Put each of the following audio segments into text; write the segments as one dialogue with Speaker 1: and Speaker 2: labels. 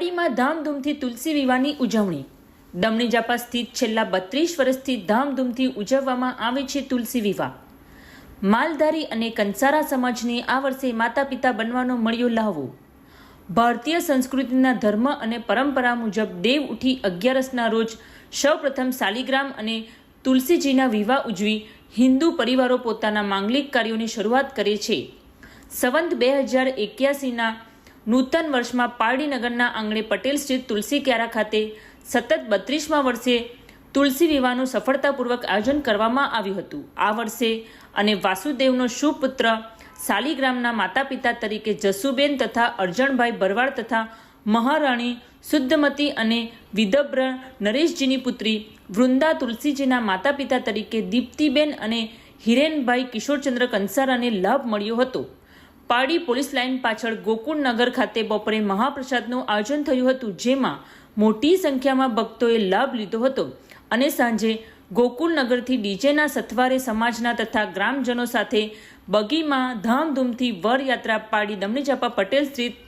Speaker 1: પારડીમાં ધામધૂમથી તુલસી વિવાહની ઉજવણી. દમણી જાપા સ્થિત છેલ્લા બત્રીસ વર્ષથી ધામધૂમથી ઉજવવામાં આવે છે તુલસી વિવાહ. માલધારી અને કંસારા સમાજને આ વર્ષે માતા પિતા બનવાનો મળ્યો લાહવો. ભારતીય સંસ્કૃતિના ધર્મ અને પરંપરા મુજબ દેવ ઉઠી અગિયારસના રોજ સૌપ્રથમ શાલિગ્રામ અને તુલસીજીના વિવાહ ઉજવી હિન્દુ પરિવારો પોતાના માંગલિક કાર્યોની શરૂઆત કરે છે. સંવંત બે હજાર એક્યાસીના નૂતન વર્ષમાં પારડીનગરના આંગણે પટેલ સ્ટ્રીટ તુલસી ક્યારા ખાતે સતત બત્રીસમા વર્ષે તુલસી વિવાહનું સફળતાપૂર્વક આયોજન કરવામાં આવ્યું હતું. આ વર્ષે અને વાસુદેવનો સુપુત્ર શાલિગ્રામના માતા પિતા તરીકે જસુબેન તથા અર્જણભાઈ ભરવાડ તથા મહારાણી શુદ્ધમતી અને વિદભ્ર નરેશજીની પુત્રી વૃંદા તુલસીજીના માતા પિતા તરીકે દીપ્તિબેન અને હિરેનભાઈ કિશોરચંદ્ર કંસારાને લાભ મળ્યો હતો. પારડી પોલીસ લાઇન પાછળ ગોકુળનગર ખાતે બપોરે મહાપ્રસાદનું આયોજન થયું હતું, જેમાં મોટી સંખ્યામાં ભક્તોએ લાભ લીધો હતો. અને સાંજે ગોકુળનગરથી ડીજેના સથવારે સમાજના તથા ગ્રામજનો સાથે બગીમાં ધામધૂમથી વરયાત્રા પાડી દમણીચાપા પટેલ સ્ટ્રીટ,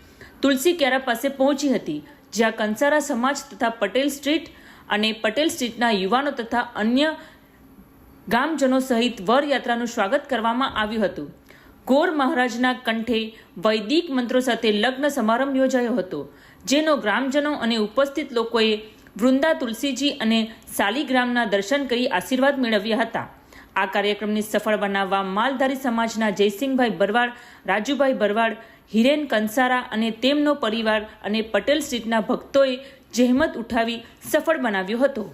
Speaker 1: તુલસી ક્યારા પાસે પહોંચી હતી, જ્યાં કંસારા સમાજ તથા પટેલ સ્ટ્રીટ અને પટેલ સ્ટ્રીટના યુવાનો તથા અન્ય ગામજનો સહિત વરયાત્રાનું સ્વાગત કરવામાં આવ્યું હતું. ગોર મહારાજના કંઠે વૈદિક મંત્રો સાથે લગ્ન સમારંભ યોજાયો હતો, જેનો ગ્રામજનો અને ઉપસ્થિત લોકોએ વૃંદા તુલસીજી અને શાલિગ્રામના દર્શન કરી આશીર્વાદ મેળવ્યા હતા. આ કાર્યક્રમને સફળ બનાવવા માલધારી સમાજના જયસિંહભાઈ બરવાડ, રાજુભાઈ બરવાડ, હિરેન કંસારા અને તેમનો પરિવાર અને પટેલ સ્ટ્રીટના ભક્તોએ જહેમત ઉઠાવી સફળ બનાવ્યો હતો.